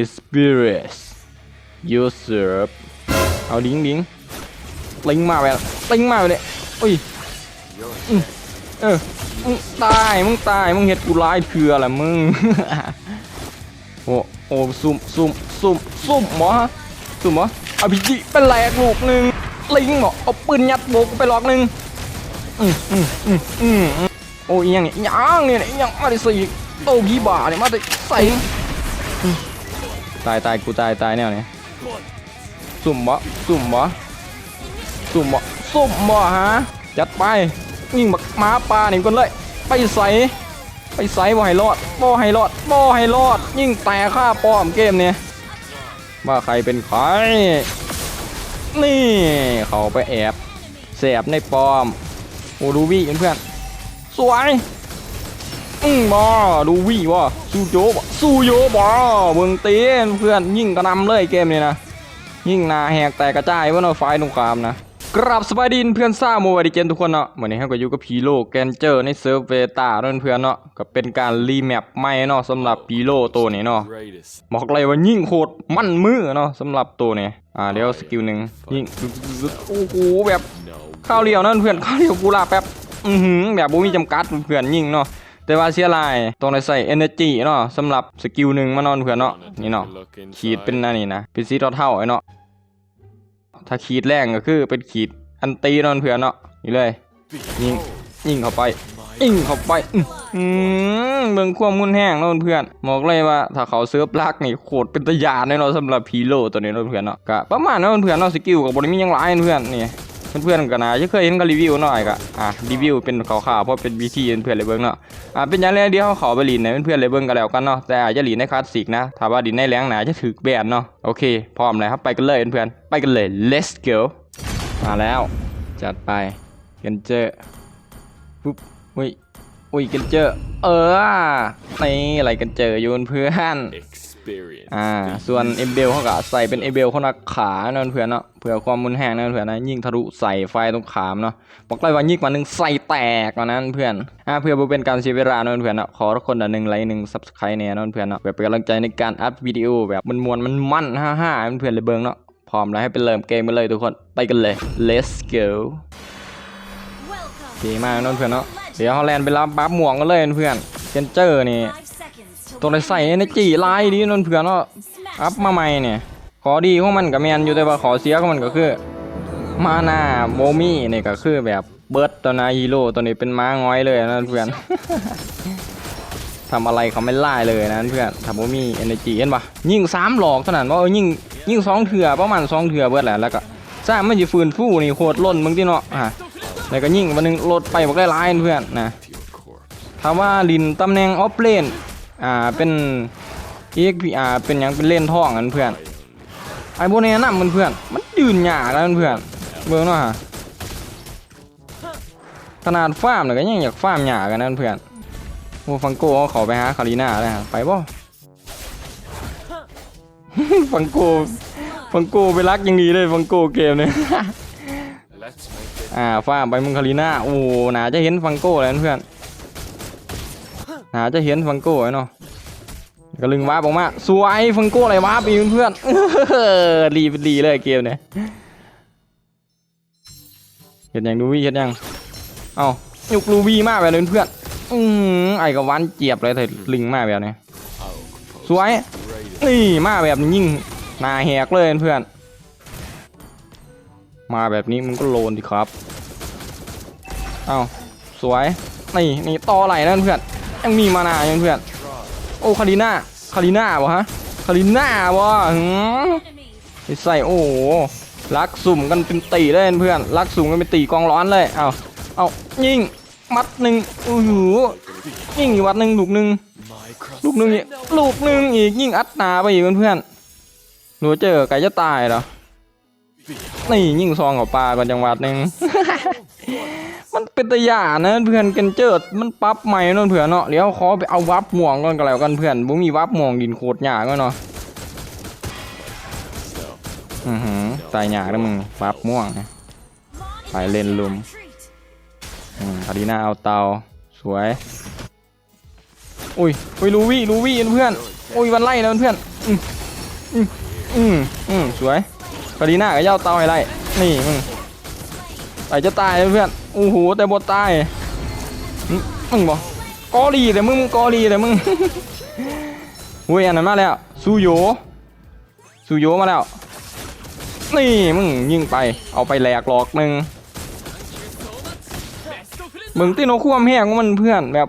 experience user เอาลิงลิงลิงมาไปแล้วลิงมาไปเลยอุ้ยมเออมึงตายมึงตายมึงเห็ดกูร้ายเถื่อแหละมึงโอ้โอ้ซุ่มซุ่มซุ่มซุ่มหมอฮะซุ่มหมอเอาพีจีเป็นแหลกลูกหนึ่งลิงหมอเอาปืนยัดโบกไปหลอกหนึ่งอืมอืมอืมอืมอืมโอ้ยยังเนี่ยยังเนี่ยยังมาได้สี่โตพี่บ่าเนี่ยมาได้ใส่ ตายตายกูตายตายแนวเนี่ยซุ่มบ่ซุ่มบ่ซุ่มบ่ซุ่มบ่ฮะจัดไปยิงบักมาปลาหนึ่งคนเลย ไปใส่ไปไซส์บ่ให้รอดบ่ให้รอดบ่ให้รอด ยิ่งแต่ค่าป้อมเกมเนี่ยว่าใครเป็นใคร นี่เขาไปแอบแสบในป้อมโอ้ดูวี่เพื่อนสวย อืมบ่ดูวี่บ่สู้โยบสู้โยบ่เบิ่งเตีนเพื่อนยิ่งกระนำเลยเกมนี้นะ ยิ่งนาแหกแตกกระจายว่าเนาะไฟตรงขามนะกราบสบายดีเพื่อนซ่าโมวาดิเกนทุกคนเนาะวันนี้เราก็อยู่กับพีโลแกนเจอร์ในเซิร์ฟเวตาเนาะเพื่อนเนาะก็เป็นการรีแมปใหม่เนาะสำหรับพีโลตัวนี้เนาะบอกเลยว่ายิ่งโคตรมั่นมือเนาะสำหรับตัวนี้อ่าเดี๋ยวสกิลหนึ่งยิ่งโอ้โหแบบข้าวเรียวนั่นเพื่อนข้าวเรียวกูลาแป๊บอือหือแบบบ่มีจำกัดเพื่อนยิ่งเนาะ แต่ว่าเสียลายต้องได้ใส่ energy เนาะสำหรับสกิลหนึ่งมานอนเพื่อนเนาะนี่เนาะขีดเป็นอันนี้นะเป็นสีเท่าไอ้เนาะถ้าขีดแรงก็คือเป็นขีดอันตีนอนเผื่อนเนาะนี่เลยยิงยิงเข้าไปยิงเข้าไปอื้ออืมเบิ่งความมุนแห้งเนอนเพื่อนบอกเลยว่าถ้าเขาเซิร์ฟลักนี่โคตรเป็นตะยานแน่นอนสำหรับพีโลตัวนี้นอนเพื่อนเนาะก็ประมาณนั้นเพื่อนเนาะสกิลกับบริมียังหลายเพื่อนนี่ เพื่อนๆก็น่าจะเคยเห็นกันรีวิวหน่อยก็อะรีวิวเป็นข่าวๆเพราะเป็นวิธีเพื่อนๆเลยเบิ่งเนาะอ่าเป็นอย่างแรกเดียวเขาขอไปหลินในเพื่อนๆเลยเบิ่งกันแล้วกันเนาะแต่อาจจะหลินในคลาสสิกนะถ้าว่าหลินในแรงหนาจะถึกแบนเนาะโอเคพร้อมเลยครับไปกันเลยเพื่อนๆไปกันเลย let's go มาแล้ว จัดไปกันเจอปุ๊บอุ้ยอุ้ยกันเจอเออนี่อะไรกันเจอโยนเพื่อน อ่า ส่วนเอเบลเขาก็ใส่เป็นเอเบลเขานักขาเนาะเพื่อนเนาะเผื่อความมุนแห้งเนาะเพื่อนนะยิ่งทะลุใส่ไฟตรงขามเนาะบอกเลยว่ายิ่งมาหนึ่งใส่แตกกว่านั้นเพื่อนอ่าเพื่อบ่เป็นการเสียเวลาเนาะเพื่อนเนาะขอทุกคนอันหนึ่งไลค์หนึ่งซับสไครต์เนี่ยเนาะเพื่อนเนาะแบบเป็นกำลังใจในการอัพวิดีโอแบบมันมวนมันมันฮ่าฮ่าๆเพื่อนๆเลยเบิ่งเนาะพร้อมแล้วให้ไปเริ่มเกมกันเลยทุกคนไปกันเลย let's go ดีมากเนาะเพื่อนเนาะเดี๋ยวเขาแลนไปรับบัฟหม่วงกันเลยเพื่อนเจนเจอร์นี่ ต้องได้ใส่ในจีไลน์ดีเนเพื่อนเนาะอัพมาใหม่เนี่ยขอดีของมันกับแมนอยู่แต่ว่าขอเสียของมันก็คือมาหน้าโมมี่เนี่ยก็คือแบบเบิร์ดตัวนาฮีโร่ตัวนี้เป็นม้าง้อยเลยนะเพื่อนทำอะไรเขาไม่ไล่เลยนะเพื่อนถ้าโมมี่เอเนจีเห็นปะยิงสามหลอกเท่านั้นว่าเออยิงยิงสองเถื่อประมาณสองเถื่อเบิร์ดแหละแล้วก็สร้างไมันจะฟืนฟู่นี่โคตรล้นมึงที่เนาะอะแล้วก็ยิงวันหนึงลดไปบอกได้หลายเพื่อนนะ Pure corpse. ถามว่าลินตำแหน่งออฟเลน อ่าเป็น EXPR เป็นยังเป็นเล่นท่องกันเพื่อนไอ้โบเน่นะมันเพื่อนมันยืนหยาแล้วเพื่อนเบิ่งเนาะฮะขนาดฟาร์มเนี่ยก็ยังอยากฟาร์มหยากันนั่นเพื่อนโอ้ฟังโก้เขาไปหาคารีนาเลยฮะไปบ่ฟังโก้ฟังโก้ไปรักอยังดีเลยฟังโก้เกมเนี่ยอ่าฟาร์มไปมึงคารีนาโอ้หนาจะเห็นฟังโก้เลยนะเพื่อน หาจะเห็นฟังโก้ไอ้เนาะก็ลึงวาร์ปออกมาสวยฟังโก้อะไรวาร์ปอีกเพื่อนรีบดีเลยเกมเนี่ยเห็นยังดูวี่เห็นยังเอ้ายุกลูวี่มากแบบนี้เพื่อนอือไอ้กับวันเจียบเลยเถอะลิงมากแบบนี้สวยนี่มาแบบยิ่งนาแหกเลยเพื่อน มาแบบนี้มึงก็โลนดิครับ เอ้าสวย นี่นี่ต่อไหลนั่นเพื่อน ยังมีมานาเพื่อนโอ้คาริน่าคาริน่าวะฮะคาริน่าวะหืมใส่โอ้ลักสุ่มกันเป็นตีเลยเพื่อนลักสุ่มกันเป็นตีกองร้อนเลยเอาเอายิงมัดหนึ่งโอ้โหยิงอีกวัดหนึ่งลูกหนึ่งลูกหนึ่งอีกลูกหนึ่งอีกยิงอัดนาไปอีกเพื่อนหนูเจอไก่จะตายเหรอนี่ยิงซองกับปลาก่อนจังหวัดหนึ่ง มันเป็นตะยานะเพื่อนกันเจิดมันปั๊บใหม่นั่นเผื่อเนาะเดี๋ยวขอไปเอาวับม่วงก่อนก็แล้วกันเพื่อนบ่มีวับม่วงดินโคตรหยาก็เนาะอือหือตายหยากแล้วมึงวับม่วงไปเล่นลุมอืมคารีนาเอาเตาสวยอุ้ยอุ้ยลูวี่ลูวี่เพื่อนอุ้ยวันไล่แล้วเพื่อนอืมอืมอืมอืมสวยคารีน่ากับเย้าเตาให้ไล่นี่มึงไปจะตายเพื่อน โอ้โหแต่บทตายมึงบอกกอรีแต่มึงกอรีแต่มึงเว้ยอันนั้นมาแล้วซูโยซูโยมาแล้วนี่มึงยิงไปเอาไปแหลกหลอกหนึ่งมึงตีโนควมแห้งมันเพื่อนแบบ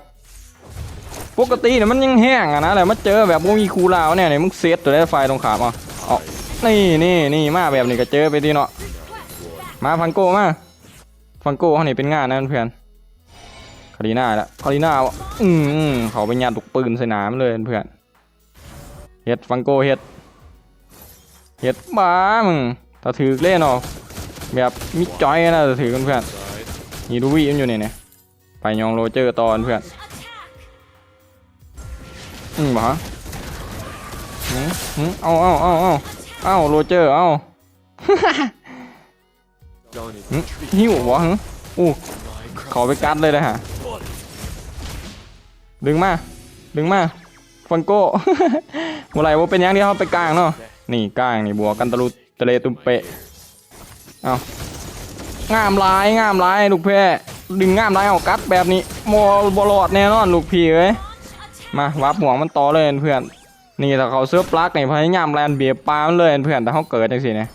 ปกติเนี่ยมันยังแห้งอะนะแต่มาเจอแบบว่ามีคูลาวเนี่ยเนี่ยมึงเซตตัวได้ไฟตรงขาบอะเอนี่นี่นี่มาแบบนี้ก็เจอไปทีเนาะมาฟังโก้มา ฟังโก้เขานี่เป็นงานนะเพื่อนคารีน่าละคารีน่าอืมอืมเขาไปยัดลูกปืนใส่หนามเลยเพื่อนเฮ็ดฟังโก้เฮ็ดเฮ็ดบ้ามึงถ้าถือเล่นเนาะแบบมิจอยนะถ้าถือเพื่อน Side. นี่ดูวีมันอยู่เนี่ยเนี่ยไปยองโรเจอร์ตอนเพื่อนอืมบ่ฮะหืมหืมเอาเอาเอาเอาเอาโรเจอร์เอา หืม even treat หิวบ่หึอู้ขอไปกัดเลยนะฮะ ดึงมา ดึงมา ฟังโก้ เมื่อไหร่ว่าเป็นยังที่เขาไปกลางเนาะ นี่กลางนี่บัวกันตะลุตะเลตุมเปะ เอางามลายงามลายลูกแพ่ดึงงามลายเอากัดแบบนี้มอบลอดแน่นอนลูกพี่เอ้ย มาวับห่วงมันต่อเลยเพื่อน นี่ถ้าเขาเสื้อปลั๊กนี่พยายามแลนเบียปลามันเลยเพื่อนแต่เขาเกิดจังสิเนี่ย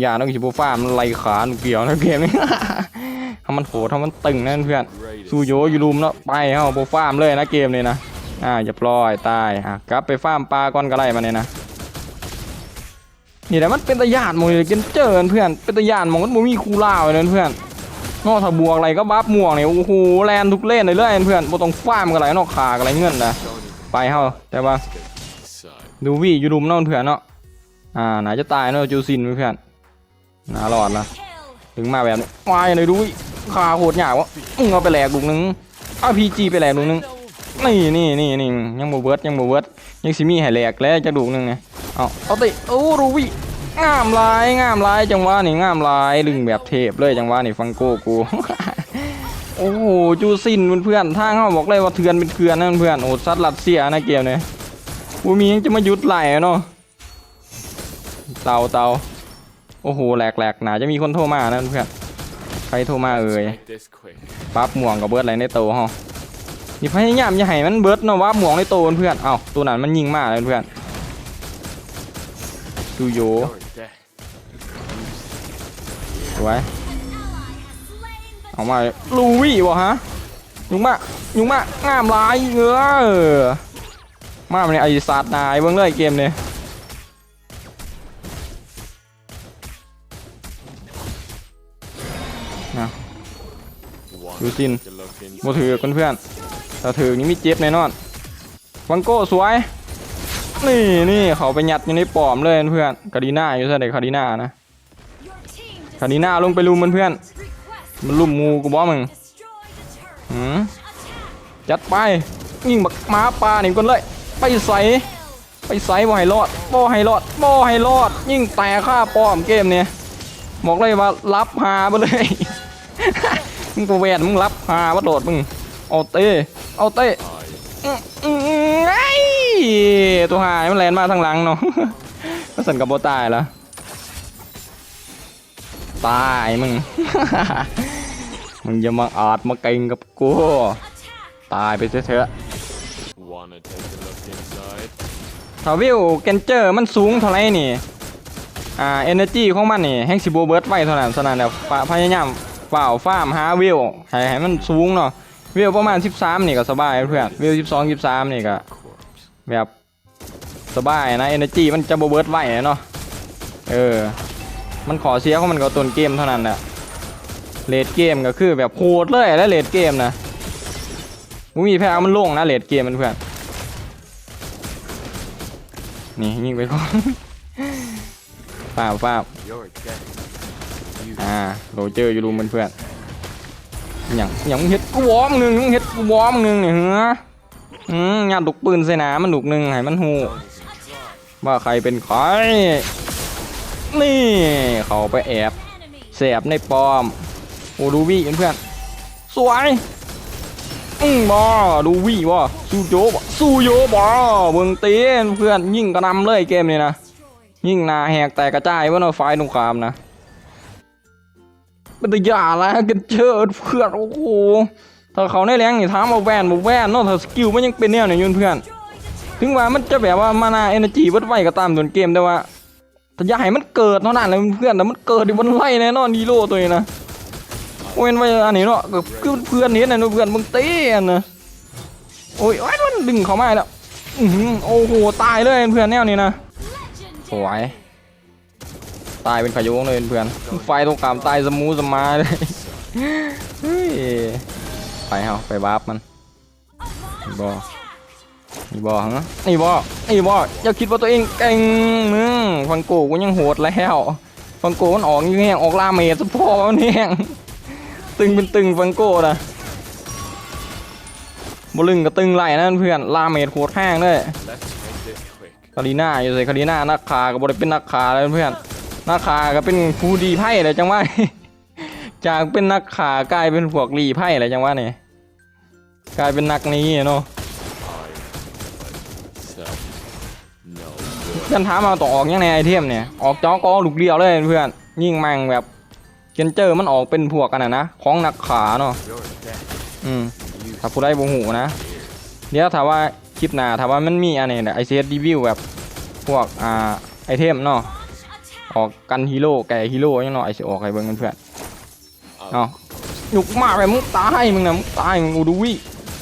อย่าต้องชิบูฟ้ามันไล่ขาหนูเกี่ยวนะเกมนี้ทำมันโหทำมันตึงนั่นเพื่อน greatest. ซูโยอยู่รุมแล้วไปเฮาโบฟ้ามเลยนะเกมนี้นะอ่าอย่าปล่อยตายอะกลับไปฟ้ามปลาก่อนก็ได้มาเนี่ยนะนี่แหละมันเป็นตะยานหมดเลยเกนเจอเพื่อนเป็นตะยานมองมันมีคูล่าวเลยเพื่อนนอกถ้าบวกอะไรก็บัฟม่วงเนี่ยโอ้โหแลนทุกเล่นเลยเลยเพื่อนบ่ต้องฟ้ามกันไรนอกขากันไรเงินนะไปเฮาแต่ว่าดูวี่อยู่รุมเนอนเพื่อนเนาะอ่าน่าจะตายเนาะจูซินเพื่อน น่ารอดละถึงมาแบบนี้วายเลยดูวิขาโหดหยาวะมึงเอาไปแหลกลูกนึงเอาพีจีไปแหลกลูกนึงนี่นี่นี่นี่ยังบ่เบิร์ดยังบ่เบิร์ดยังสิมีให้แหลกแล้วจะดูกนึงไงเอาเอาติโอ้รูวิงามลายงามลายจังหวะนี่งามลายลึงแบบเทพเลยจังหวะนี่ฟังโก้กูโอ้โหจูซินเพื่อนๆทางเขาบอกเลยว่าเถื่อนเป็นเถื่อนนะเพื่อนโอ้ซัดรัสเซียนะเกมเนี่ยกูมียังจะมายุดไหลเนาะเตาเตา โอ้โหแหลกแหลกหนาจะมีคนโทรมานะเพื่อนใครโทรมาเอ่ย Make this quick. ปั๊บหม่วงกับเบิร์ดอะไรในโตฮะนี่พยายามอย่าให้มันเบิร์ดเนาะว่าหม่วงในโตเพื่อนเอ้าตัวนั้นมันยิงมากเลยเพื่อนดูโย You're dead. สวยเอามาเลยลูวี่วะฮะยุงมากยุงมากงามหลายเออมาเนี่ยไอ้ศาสตร์นายเบิ่งเลยเกมเนี่ย One You seen? to look in. บ่ถือนเพื่อนถ้าถือนี่มีเจ็บแน่นอนวังโก้สวย นี่นี่เขาไปยัดอยู่ในปอมเลยเพื่อนคาดีน่าอยู่ซะเด็กคาดีน่านะคาดีน่าลงไปลุมมันเพื่อนมันลุมงูกูบอกมึงหืมจัดไปยิงบักม้าปลาหนึ่งคนเลย ไปใส่ไปใส่บ่ให้รอดบ่ให้รอดบ่ให้รอด ยิงแต่ฆ่าปอมเกมเนี่ยบอกเลยว่ารับหาไปเลย มึงตัวแวนมึงรับหาวัดโดดมึงเอาเต้เอาเต้ไอ้ตัวหายมันแลนมาทางหลังเนาะก็สันกับโบตายแล้วตายมึง มึงอย่ามาอาจมาเก่งกับกู ตายไปเถอะ Wanna take a look inside? ถ้าวิวเกนเจอร์มันสูงเท่าไรนี่ อ่าเอเนอร์จีของมันนี่แฮงสิโบเบิร์ดไว้เท่านั้นเท่านั้นและฝ่าพยายาม ฝ่าวฟาร์มหาวิวให้ให้มันสูงเนาะวิวประมาณ 13 นี่ก็สบายเพื่อนวิว12 13 นี่ก็แบบสบายนะ energy มันจะบเบิร์ดไหวเนาะเออ มันขอเสียของมันก็ต้นเกมเท่านั้นแหละเลดเกมก็คือแบบโหดเลยแล้วเลดเกมนะมึงมีแพ้มันลงนะเลดเกมมันเพื่อนนี่ยิงไปก่อนป้าบป้าบ You're dead. You อ่าโรเจอร์อยู่รูมเพื่อนอย่างอย่างเฮ็ดกูวอมหนึ่งมึงเฮ็ดกูวอมหนึ่งเนี่ยเหรออืมงานดุกปืนใส่หนามันดุกหนึ่งให้มันหูว่าใครเป็นใคร นี่เขาไปแอบแสบในปอม โอ้ดูวี่เพื่อนสวยอืมบอดูวี่วะสู้โยบสู้โยบอเบิ่งเตีนเพื่อนยิ่งกระนำเลยเกมนี้นะยิ่งนาแหกแตกกระจายว่าเนาไฟตรงขามนะ เป็นตัวอย่างแล้วกันเชิดเพื่อนโอ้โหถ้าเขาในแรงนี่ถามเอาแวนบอกแวนเนาะถ้าสกิลมันยังเป็นแนวเนี่ยยุ่นเพื่อนถึงว่ามันจะแบบว่ามานาเอเนจีวัดไวก็ตามส่วนเกมแต่ว่าถ้าอยาให้มันเกิดเท่านั้นเลยเพื่อนแต่มันเกิดดิมันไล่แน่นอนดีโร่ตัวนี้นะโอ้ยไว้อันนี้เนาะก็คือเพื่อนนี้นะเพื่อนมึงเตี้ยนะโอ้ยโอ้มันดึงเขาไมาแล้วโอ้โหตายเลยเพื่อนแนวนี้นะสวย ตายเป็นขยงเลยเพื่อน ไฟตรงกลางตายสมูสมาเลยเฮ้ยไปเฮาไปวาร์ปมันบอนี่บอฮะนี่บอนี่บออย่าคิดว่าตัวเองเก่งมึงฟังโกกูยังโหดแล้วฟังโกมันออกยังแห้งออกลาเมสพอมันแห้งตึงเป็นตึงฟังโกนะบลึงก็ตึงไหลนะเพื่อนลาเมสโหดแห้งด้วย Let's make this quick. คารีน่าอยู่เลยคารีน่านักขาก็บริเป็นนักขาเลยเพื่อน นักขาก็เป็นผู้ดีไพ่เลยจังว่าจากเป็นนักขากลายเป็นพวกรีไพ่เลยจังว่าเนี่ยกลายเป็นนักนี้เนาะเพื่อนถามมาต่อออกยังไงไอเทมเนี่ยออกจอกอลูกเดียวเลยเพื่อนยิ่งแมงแบบเกนเจอร์มันออกเป็นพวกกันนะนะของนักขาเนาะอืมถ้าผู้ได้บูหูนะเดี๋ยวถามว่าคลิปหน้าถามว่ามันมีอันนี้เนี่ยไอเซรีวิวแบบพวกอ่าไอเทมเนาะ ออกกันฮีโร่แก่ฮีโร่ยังเนาะไอสิออกไอเบิ้งกันเพื่อน Of เนาะยุกมาไปมึงตายมึงนะมึงตายมึงอูดูวิ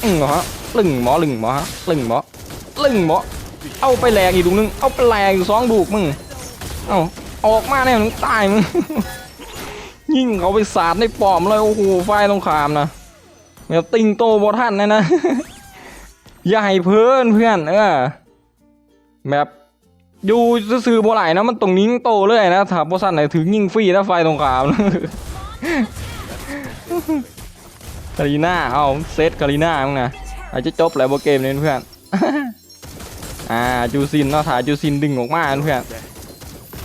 อึ้งเหรอฮะลึงหมอลึงหมอฮะลึงหมอลึงหมอเอาไปแหลกอีกดูกนึงเอาไปแหลกอีกสองดูกมึงเอาออกมาเนี่ยมึงตายมึงยิงเขาไปสาดในปอมเลยโอ้โหไฟตรงขามนะแบบติงโตบอท่านนะนะอย่าให้เพื่อนเพื่อนเออแบบ อยู่ซื่อๆบ่ไหลนะมันตรงนิ้งโตเลยนะถ้าบ่สั้นไหนถึงยิงฟรีนะไฟตรงขามนะคารีน่าเอาเซตคารีน่ามึงนะอาจจะจบแล้วโบเกมนี้เพื่อนอ่าจูซินเนาะถ่ายจูซินดึงออกมาเพื่อน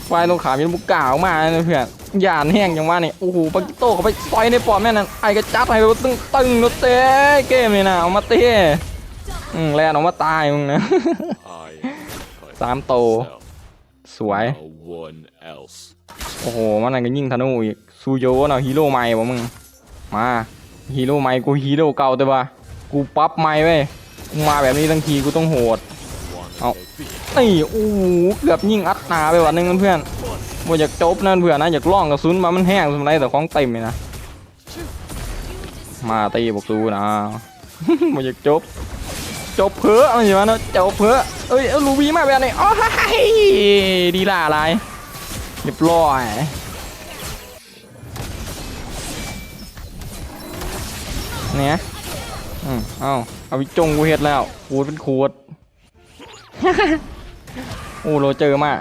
ไฟตรงขามีบุกกล่าวมาเพื่อนหยานแห้งอย่างว่านี่โอ้โหปากิโต้เขาไปต่อยในปอมแม่นั่นไอ้กระจัดให้ตึงตึงๆโนเต้เกมนี่นะเอามาเต้อืมแลนออกมาตายมึงนะ สามโต Self. สวย No one else. โอ้โห มันนั่นก็ยิงธนูอีกซูโยเนาะฮีโร่ใหม่บ่มึง มาฮีโร่ใหม่กูฮีโร่เก่าแต่ว่ากูปรั๊บใหม่เว้ยกูมาแบบนี้ทั้งทีกูต้องโหด Wanna Oh. take the นี่โอ้โหเกือบยิงอัดหนาไปวันหนึงเพื่อนบ่อยากจบนั่นเพื่อนนะอยากล่องกระสุนมามันแห้งสมัยแต่ของเต็มเลยนะมาตีบอกตูนะบ่อยากจบ จบเพ้อเอาอย่างนั้นเนอะ จบเพ้อเอ้ยเอาลูบีมาแบบนี้อ้ายดีล่าอะไรเรียบร้อยเนี่ยอืมเอาเอาวิจงกูเฮ็ดแล้วขูดเป็นขวดโอ้โรเจอมา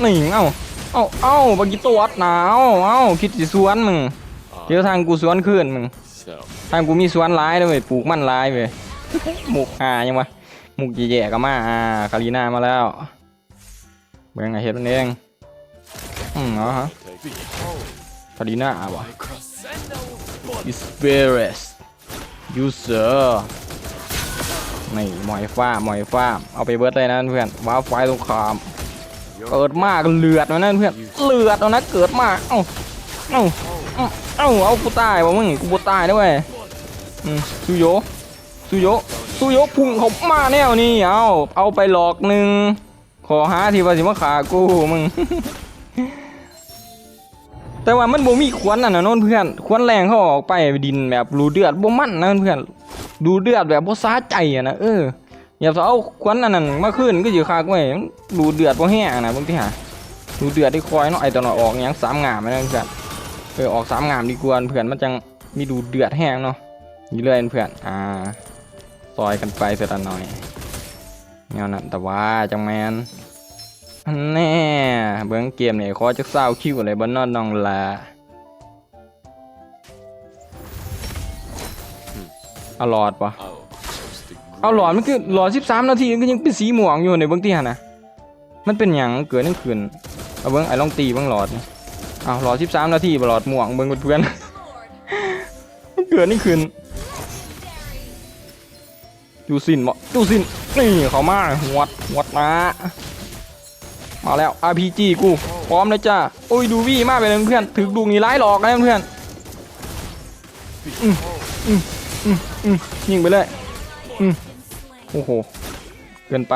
หนี่เอ้าเอ้าเอ้าบากิโตวัดหนาวเอ้าคิดสิสวนมึงเดี๋ยวทางกูสวนขึ้นมึงทางกูมีสวนร้ายเวยปลูกมันร้ายเว้ย หมุกหายังวะหมุกแย่ๆก็มาอ่าคารีนามาแล้วเบ่งไงเฮ็ดมันเองอืมเอฮะคารีนาวะ Crescendo. อิสเบรสยูเซอร์นี่หมอยฟ้าหมอยฟ้าเอาไปเบิร์ดเลยนะเพื่อนว้าไฟตรงขามเกิดมากเลือดมานั่นเพื่อนเลือดเอานะเกิดมากเอ้าเอ้าเอ้าเอากูตายว่ะมึงกูบ่ตายด้วยอืมซูโย ซูโยซูโยพุ่งเขามาแนวนี้เอาเอาไปหลอกหนึ่งขอหาที่ว่าสิมาขากูมึง แต่ว่ามันบ่มีควันน่ะนะน้นเพื่อนควันแรงเขาออกไปดินแบบรูเดือดบ่มันนะเพื่อนดูเดือดแบบบ่ซาใจอะนะเอออย่าเอาควันอันนั้นมาขึ้นก็อยู่คากไว้ดูเดือดพอแห้งนะบางทีหาดูเดือดที่คอยเนาะไอตอนออกหยังสามงามไม่ได้เพื่อนเออออกสามงามดีกว่าเพื่อนมันจังมีดูเดือดแห้งเนาะนี่เลยเพื่อนอ่า ซอยกันไปเสร็จหน่อยแนวนั้นแต่ว่าจังแมนแน่เบิ้องเกมเนี่ยขอจะเศร้าคิวอะไรบ้านนอนน้องละเอาหลอดปะเอาหลอดมันคือหลอด13นาทีมันก็ยังเป็นสีม่วงอยู่ในเบื้องที่หันนะมันเป็นหยังเกิดนั่นคืนเอาเบิ้องไอ้ลองตีเบิ้องหลอดเอาหลอด13นาทีบ่หลอดม่วงเบิ้องเพื่อนๆมันเกิดนี่คืน จูสินบ่จูสินนี่เขามาหวดหวดมามาแล้ว RPG กูพร้อมเลยจ้าโอ้ยดูวี่มากไปเลยเพื่อนถึกดูนี่ร้ายหลอกนะเพื่อนอืมอืมอืมอืมยิงไปเลยอืมโอ้โหเกินไป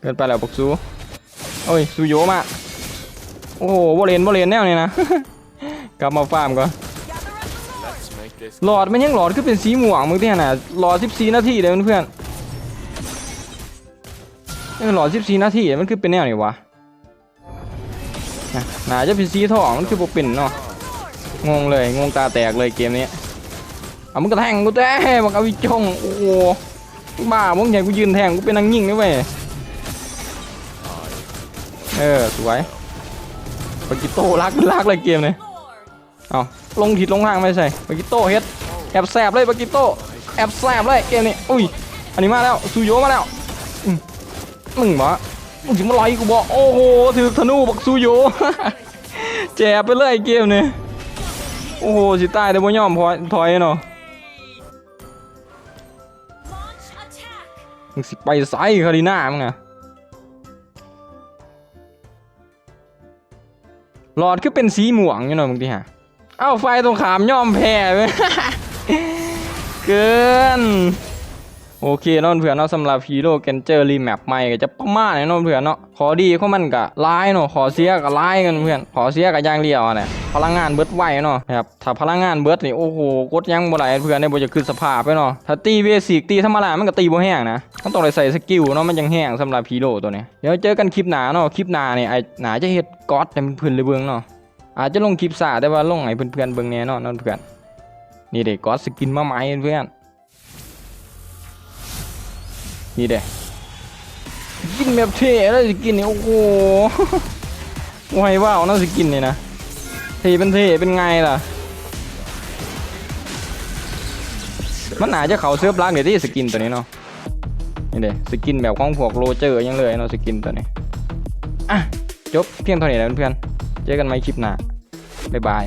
เกินไปแล้วปกซูโอ้ยซูโยมาโอ้โหบอเลนบอเลนแนวนี่นะกลับมาฟาร์มก่อน หลอดมันยังหลอดคือเป็นสีม่วงมึงที่น่ะหลอด14นาทีเลยเพื่อนเออหลอด14นาทีมันคือเป็นแนวนี่วะน่ะน่าจะเป็นสีทองมันคือบ่เป็นเนาะงงเลยงงตาแตกเลยเกมนี้เอามึงกระแทงกูแต้บักเอาวิจงโอ้โหบ้ามึงอยากกูยืนแทงกูเป็นนางยิ่งนี่เว้ยเออสวยปากิโต้รักรักเลยเกมนี้เอา ลงผิดลงทางไม่ใช่ปากิโต้เฮ็ดแอบแสบเลยปากิโต้แอบแสบเลยเกมนี้อุ้ยอันนี้มาแล้วซูโยมาแล้วมึงบอกมึงถึงมาลอยกูบอกโอ้โหถือธนูบักซูโยแจบไปเลยเกมนี้โอ้โหสิตายแต่บ่ยอมพอถอยเนาะมึงสิไปไซคาริน่ามึงอะหลอดคือเป็นสีม่วงอยู่เนาะมึงที่ฮะ เอ้าไฟตรงขามย่อมแพ้เว้ยเกิน โอเคเนอนเผื่อนเนาะสำหรับฮีโร่เกนเจอร์รีแมปใหม่ก็จะประมาณนี้เนาะเผื่อนเนาะขอดีของมันก็ร้ายเนาะขอเสียก็ร้ายกันเพื่อนขอเสียก็อย่างเดียวเนี่ยพลังงานเบิดไวเนาะครับถ้าพลังงานเบิดนี่โอ้โหกดยังบ่ไหลเพื่อนเนี่ยบ่จะขึ้นสภาพไปเนาะถ้าตีเบสิกตีธรรมดามันก็ตีบ่แห้งนะมันต้องได้ใส่สกิลเนาะมันยังแห้งสำหรับฮีโร่ตัวนี้เดี๋ยวเจอกันคลิปหนาเนาะคลิปหน้านี่ไอหนาจะเฮ็ดก๊อตให้เพื่อนเลยเบิ่งเนาะ อาจจะลงคลิปสาแต่ว่าลงให้เพื่อนๆเบิ่งแน่เนาะเนาะเพื่อนนี่เด็กก๊อตสกินมาใหม่เพื่อนนี่เด้กินแบบเท่แล้วสกินนี่โอ้โหไวว้าวน่าสกินนี่นะเท่เป็นเท่เป็นไงล่ะมันอาจจะเขาเซิร์ฟรักเดี๋ยวที่สกินตัวนี้เนาะนี่เด้สกินแบบของพวกโรเจอร์ยังเลยเนาะสกินตัวนี้อะจบเพียงเท่านี้แล้วเพื่อน เจอกันใหม่คลิปหน้าบ๊ายบาย